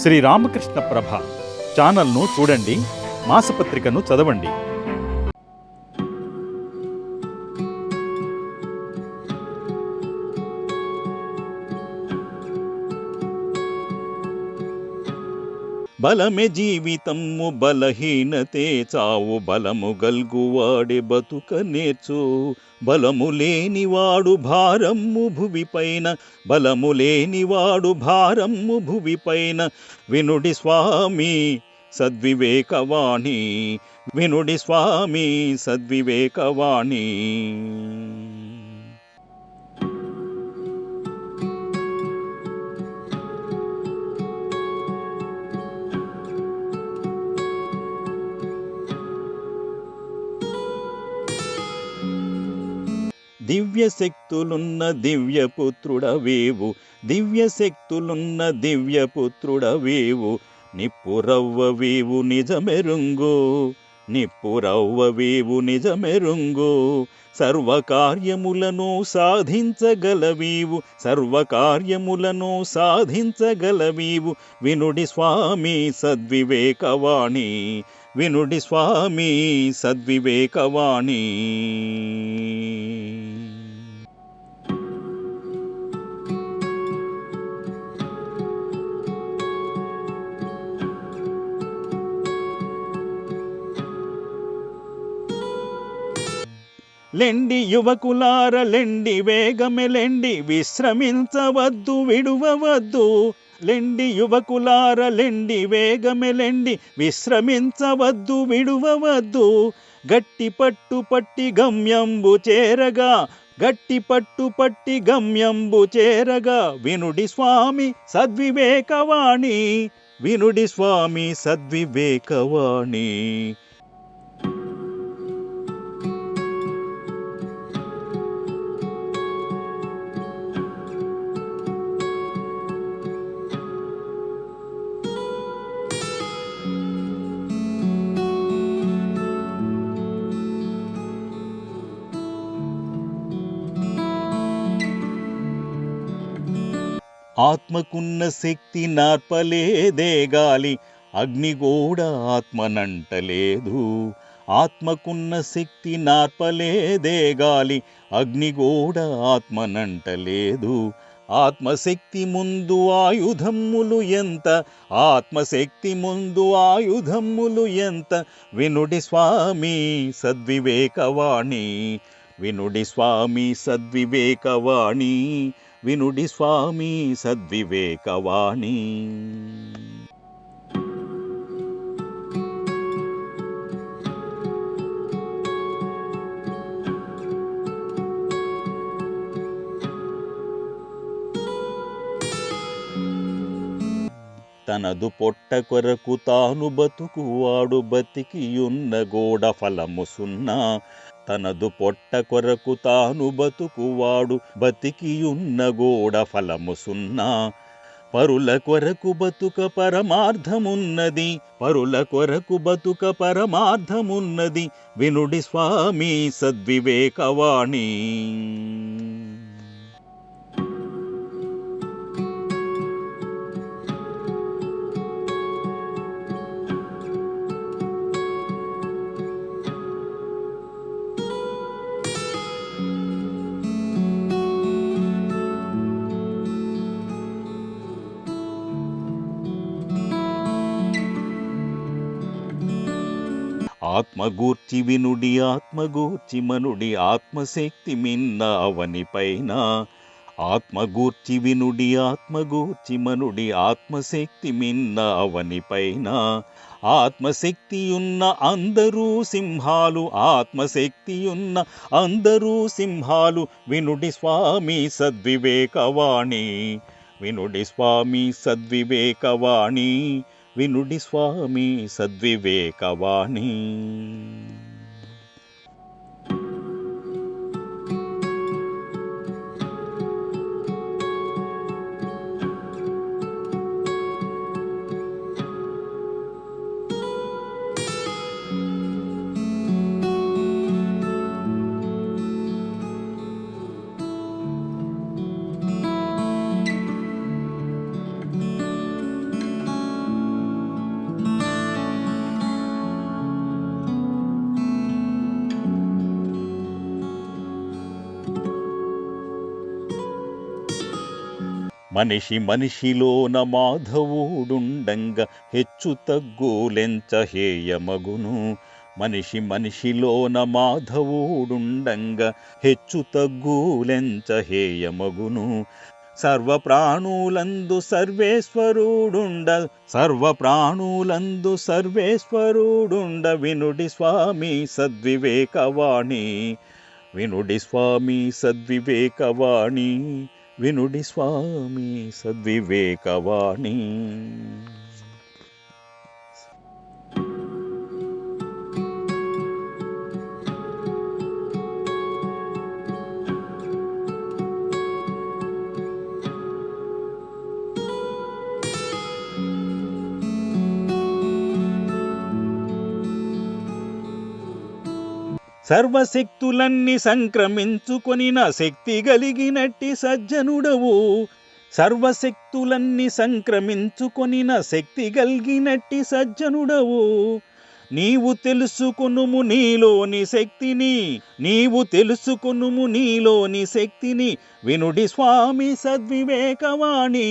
శ్రీ రామకృష్ణ ప్రభ ఛానల్ను చూడండి మాసపత్రికను చదవండి. బలమే జీవితము బలహీనతే చావు బలము గల్గువాడే బతుక నేర్చు. బలము లేనివాడు భారము భువిపైన బలము లేనివాడు భారము భువిపైన వినుడి స్వామి సద్వివేకవాణి వినుడి స్వామి సద్వివేకవాణి. దివ్య శక్తులున్న దివ్య పుత్రుడవేవు దివ్య శక్తులున్న దివ్య పుత్రుడవేవు నిప్పురవ్వవేవు నిజమెరుంగు. నిప్పురవ్వవేవు నిజమెరుంగు. సర్వకార్యములను సాధించగలవీవు. సర్వకార్యములను సాధించగలవీవు. వినుడి స్వామి సద్వివేకవాణి. వినుడి స్వామి సద్వివేకవాణి. లెండి యువకులార లెండి వేగమె లెండి విశ్రమించవద్దు విడువవద్దు. లెండి యువకులార లెండి వేగమె లెండి విశ్రమించవద్దు విడువవద్దు. గట్టి పట్టు పట్టి గమ్యంబు చేరగా గట్టి పట్టు పట్టి గమ్యంబు చేరగా. వినుడి స్వామి సద్వివేకవాణి వినుడి స్వామి సద్వివేకవాణి. ఆత్మకున్న శక్తి నార్పలేదే గాలి అగ్ని కూడా ఆత్మనంటలేదు. ఆత్మకున్న శక్తి నార్పలేదే గాలి అగ్ని కూడా ఆత్మనంటలేదు. ఆత్మశక్తి ముందు ఆయుధమ్ములు ఎంత ఆత్మశక్తి ముందు ఆయుధమ్ములు ఎంత? వినుడి స్వామి సద్వివేకవాణి వినుడి స్వామి సద్వివేకవాణి. వినుడి స్వామి సద్వివేకవాణి. తనదు పొట్ట కొరకు తాను బతుకువాడు బతికియున్న గోడ ఫలము సున్నా. తనదు పొట్ట కొరకు తాను బతుకువాడు బతికియున్న గోడ ఫలము సున్నా. పరుల కొరకు బతుక పరమార్థమున్నది పరుల కొరకు బతుక పరమార్థమున్నది వినుడి స్వామి సద్వివేకవాణి. ఆత్మగూర్చి వినుడి ఆత్మగూర్చి మనుడి ఆత్మశక్తి మిన్న అవనిపైన. ఆత్మగూర్చి వినుడి ఆత్మగూర్చి మనుడి ఆత్మశక్తి మిన్న అవనిపైన. ఆత్మశక్తియున్న అందరూ సింహాలు ఆత్మశక్తియున్న అందరూ సింహాలు వినుడి స్వామి సద్వివేకవాణి వినుడి స్వామి సద్వివేకవాణి. వినుడి స్వామి సద్వివేకవాణి. మనిషి మనిషిలోన మాధవుడుండంగ హెచ్చు తగ్గులెంచ హేయమగును. మనిషి మనిషిలోన మాధవుడుండంగ హెచ్చు తగ్గులెంచ హేయమగును. సర్వప్రాణులందు సర్వేశ్వరుడుండ సర్వప్రాణులందు సర్వేశ్వరుడుండ వినుడి స్వామి సద్వివేకవాణి వినుడి స్వామి సద్వివేకవాణి. వినుడి స్వామి సద్వివేకవాణి. సర్వశక్తులన్నీ సంక్రమించుకొనిన శక్తి కలిగినట్టి సజ్జనుడవు. సర్వశక్తులన్నీ సంక్రమించుకొనిన శక్తి కలిగినట్టి సజ్జనుడవు. నీవు తెలుసుకొనుము నీలోని శక్తిని నీవు తెలుసుకొనుము నీలోని శక్తిని వినుడి స్వామి సద్వివేకవాణి.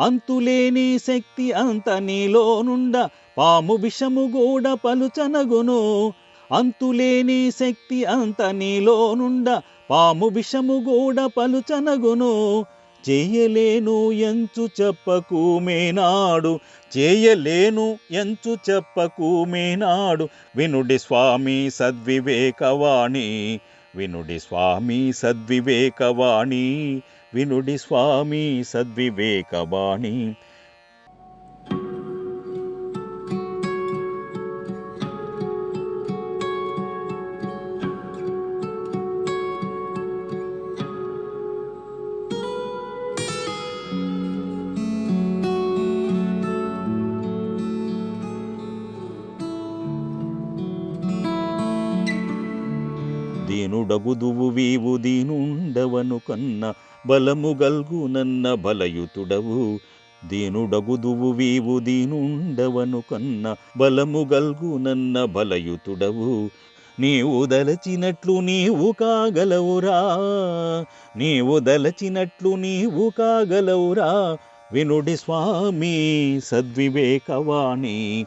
అంతులేని శక్తి అంత నీలోనుండ పాము విషము గూడ పలుచనగును. అంతులేని శక్తి అంత నీలోనుండ పాము విషము గూడ పలుచనగును. చేయలేను ఎంచు చెప్పకు మేనాడు చేయలేను ఎంచు చెప్పకు మేనాడు వినుడి స్వామి సద్వివేకవాణి వినుడి స్వామి సద్వివేకవాణి. వినుడి స్వామి సద్వివేకవాణి దీనుడగుదువు వీవు దీనుండవను కన్న బలము గల్గు నన్న బలయుతుడవు. దీనుడగుదువు వీవు దీనుండవను కన్న బలము గల్గు నన్న బలయుతుడవు. నీవు దలచినట్లు నీవు కాగలవురా నీవు దలచినట్లు నీవు కాగలవురా. వినుడి స్వామి సద్వివేకవాణి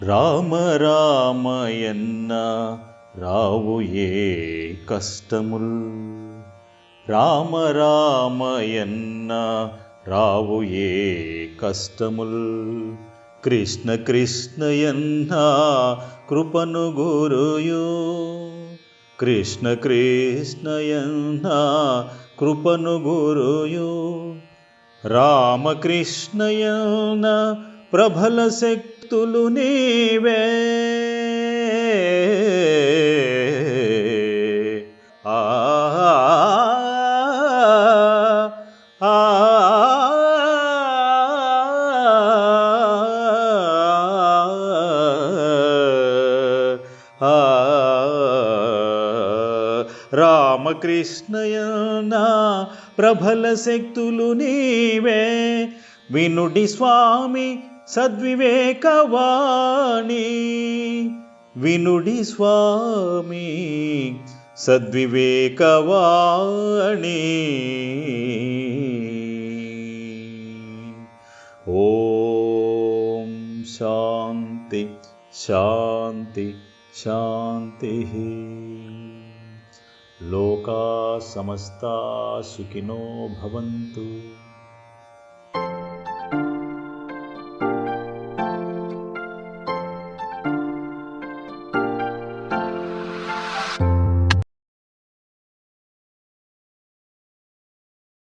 రామ రామయన్న రావు ఏ కష్టముల్ రామ రామయన్న రావు ఏ కష్టముల్ కృష్ణ కృష్ణయన్న కృపను గురుయో కృష్ణ కృష్ణయన్న కృపను గురుయో రామకృష్ణయన్న ప్రభల శక్తులు నీవే. ఆ ఆ రామకృష్ణయన ప్రభల శక్తులు నీవే. వినుడి స్వామి सद्विवेकवाणी। विनुवामी सद्विवेकवाणि। ॐ शान्ति शान्ति शान्तिः। लोका समस्ता सुखिनो भवन्तु।